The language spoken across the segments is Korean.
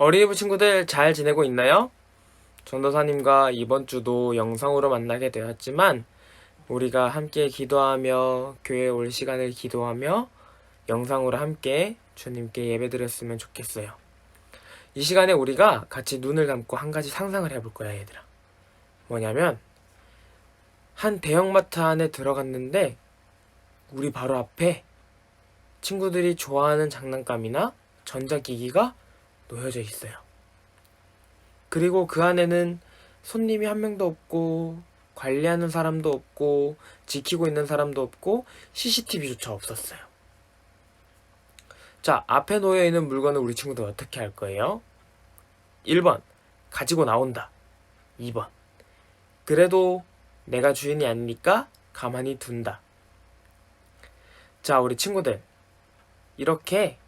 어린이부 친구들 잘 지내고 있나요? 전도사님과 이번 주도 영상으로 만나게 되었지만 우리가 함께 기도하며 교회에 올 시간을 기도하며 영상으로 함께 주님께 예배드렸으면 좋겠어요. 이 시간에 우리가 같이 눈을 감고 한 가지 상상을 해볼 거야, 얘들아. 뭐냐면 한 대형마트 안에 들어갔는데 우리 바로 앞에 친구들이 좋아하는 장난감이나 전자기기가 놓여져 있어요. 그리고 그 안에는 손님이 한 명도 없고 관리하는 사람도 없고 지키고 있는 사람도 없고 CCTV조차 없었어요. 자, 앞에 놓여 있는 물건을 우리 친구들 어떻게 할 거예요? 1번, 가지고 나온다. 2번, 그래도 내가 주인이 아니니까 가만히 둔다. 자, 우리 친구들. 이렇게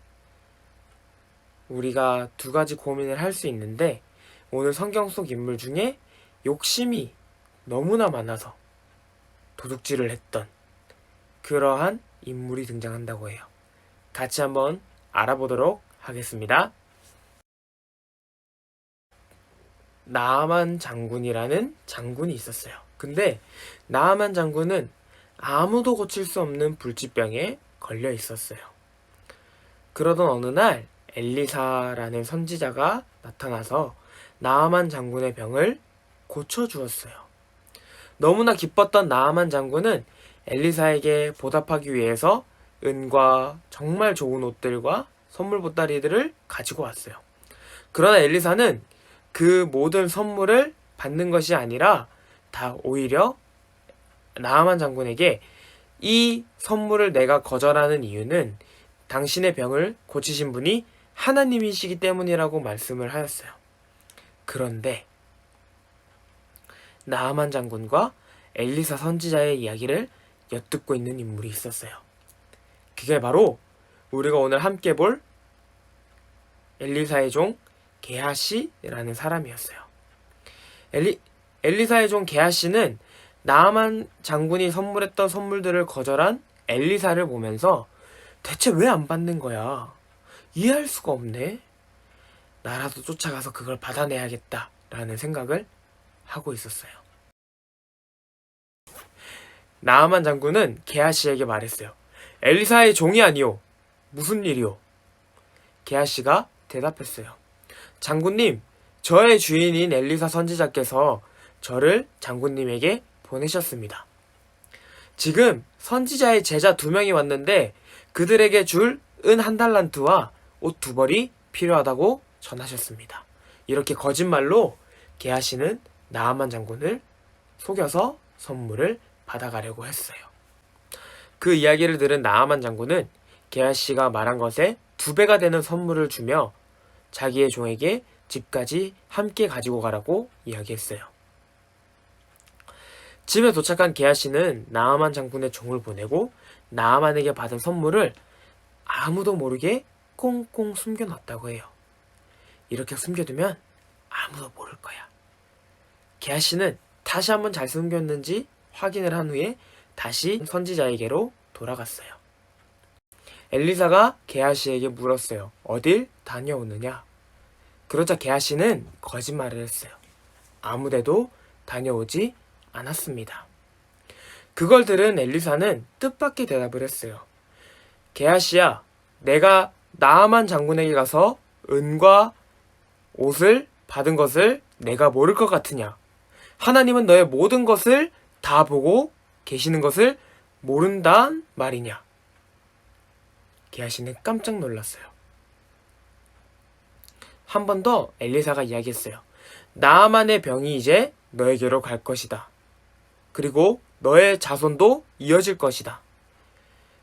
우리가 두 가지 고민을 할 수 있는데 오늘 성경 속 인물 중에 욕심이 너무나 많아서 도둑질을 했던 그러한 인물이 등장한다고 해요. 같이 한번 알아보도록 하겠습니다. 나아만 장군이라는 장군이 있었어요. 근데 나아만 장군은 아무도 고칠 수 없는 불치병에 걸려 있었어요. 그러던 어느 날 엘리사라는 선지자가 나타나서 나아만 장군의 병을 고쳐주었어요. 너무나 기뻤던 나아만 장군은 엘리사에게 보답하기 위해서 은과 정말 좋은 옷들과 선물 보따리들을 가지고 왔어요. 그러나 엘리사는 그 모든 선물을 받는 것이 아니라 다 오히려 나아만 장군에게 이 선물을 내가 거절하는 이유는 당신의 병을 고치신 분이 하나님이시기 때문이라고 말씀을 하였어요. 그런데 나아만 장군과 엘리사 선지자의 이야기를 엿듣고 있는 인물이 있었어요. 그게 바로 우리가 오늘 함께 볼 엘리사의 종 게하시라는 사람이었어요. 엘리, 엘리사의 종 게하시는 나아만 장군이 선물했던 선물들을 거절한 엘리사를 보면서 대체 왜 안 받는 거야? 이해할 수가 없네. 나라도 쫓아가서 그걸 받아내야겠다 라는 생각을 하고 있었어요. 나아만 장군은 게하시에게 말했어요. 엘리사의 종이 아니오. 무슨 일이오? 게하시가 대답했어요. 장군님, 저의 주인인 엘리사 선지자께서 저를 장군님에게 보내셨습니다. 지금 선지자의 제자 두 명이 왔는데 그들에게 줄 은 한 달란트와 옷 두 벌이 필요하다고 전하셨습니다. 이렇게 거짓말로 게하시는 나아만 장군을 속여서 선물을 받아가려고 했어요. 그 이야기를 들은 나아만 장군은 게하시가 말한 것에 두 배가 되는 선물을 주며 자기의 종에게 집까지 함께 가지고 가라고 이야기했어요. 집에 도착한 게하시는 나아만 장군의 종을 보내고 나아만에게 받은 선물을 아무도 모르게 꽁꽁 숨겨놨다고 해요. 이렇게 숨겨두면 아무도 모를 거야. 게하시는 다시 한번 잘 숨겼는지 확인을 한 후에 다시 선지자에게로 돌아갔어요. 엘리사가 게하시에게 물었어요. 어딜 다녀오느냐? 그러자 게하시는 거짓말을 했어요. 아무데도 다녀오지 않았습니다. 그걸 들은 엘리사는 뜻밖의 대답을 했어요. 게하시야, 내가 나아만 장군에게 가서 은과 옷을 받은 것을 내가 모를 것 같으냐? 하나님은 너의 모든 것을 다 보고 계시는 것을 모른단 말이냐? 게하시는 깜짝 놀랐어요. 한 번 더 엘리사가 이야기했어요. 나아만의 병이 이제 너에게로 갈 것이다. 그리고 너의 자손도 이어질 것이다.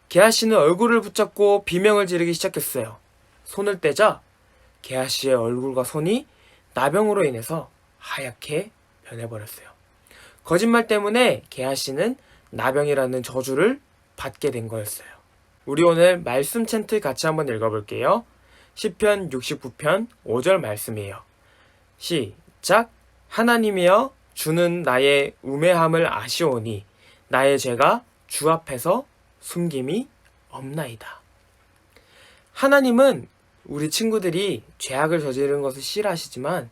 게하시는 얼굴을 붙잡고 비명을 지르기 시작했어요. 손을 떼자 게하시의 얼굴과 손이 나병으로 인해서 하얗게 변해버렸어요. 거짓말 때문에 게하시는 나병이라는 저주를 받게 된 거였어요. 우리 오늘 말씀 챈트 같이 한번 읽어볼게요. 10편 69편 5절 말씀이에요. 시작! 하나님이여 주는 나의 우매함을 아시오니 나의 죄가 주 앞에서 숨김이 없나이다. 하나님은 우리 친구들이 죄악을 저지르는 것을 싫어하시지만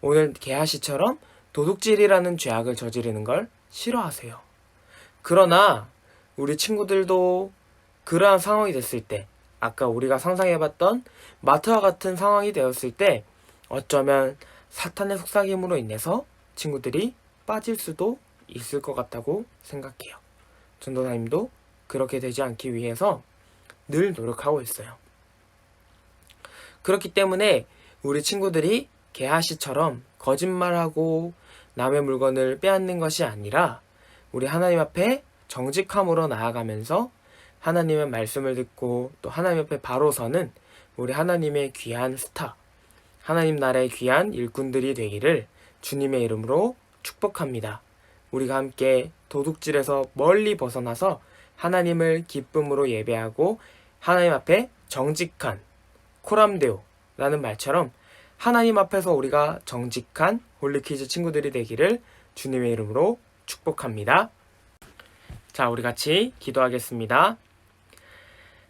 오늘 개아씨처럼 도둑질이라는 죄악을 저지르는 걸 싫어하세요. 그러나 우리 친구들도 그러한 상황이 됐을 때 아까 우리가 상상해봤던 마트와 같은 상황이 되었을 때 어쩌면 사탄의 속삭임으로 인해서 친구들이 빠질 수도 있을 것 같다고 생각해요. 전도사님도 그렇게 되지 않기 위해서 늘 노력하고 있어요. 그렇기 때문에 우리 친구들이 개하시처럼 거짓말하고 남의 물건을 빼앗는 것이 아니라 우리 하나님 앞에 정직함으로 나아가면서 하나님의 말씀을 듣고 또 하나님 앞에 바로 서는 우리 하나님의 귀한 스타, 하나님 나라의 귀한 일꾼들이 되기를 주님의 이름으로 축복합니다. 우리가 함께 도둑질에서 멀리 벗어나서 하나님을 기쁨으로 예배하고 하나님 앞에 정직한 코람데오라는 말처럼 하나님 앞에서 우리가 정직한 홀리퀴즈 친구들이 되기를 주님의 이름으로 축복합니다. 자, 우리 같이 기도하겠습니다.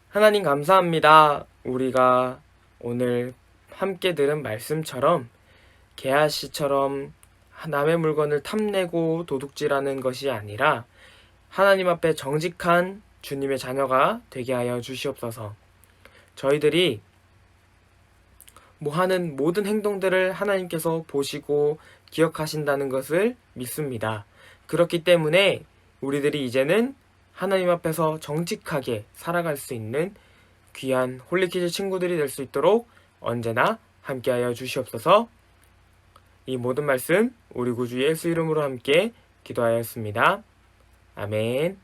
하나님 감사합니다. 우리가 오늘 함께 들은 말씀처럼 개아씨처럼 남의 물건을 탐내고 도둑질하는 것이 아니라 하나님 앞에 정직한 주님의 자녀가 되게 하여 주시옵소서. 저희들이 뭐 하는 모든 행동들을 하나님께서 보시고 기억하신다는 것을 믿습니다. 그렇기 때문에 우리들이 이제는 하나님 앞에서 정직하게 살아갈 수 있는 귀한 홀리키즈 친구들이 될 수 있도록 언제나 함께하여 주시옵소서. 이 모든 말씀 우리 구주 예수 이름으로 함께 기도하였습니다. 아멘.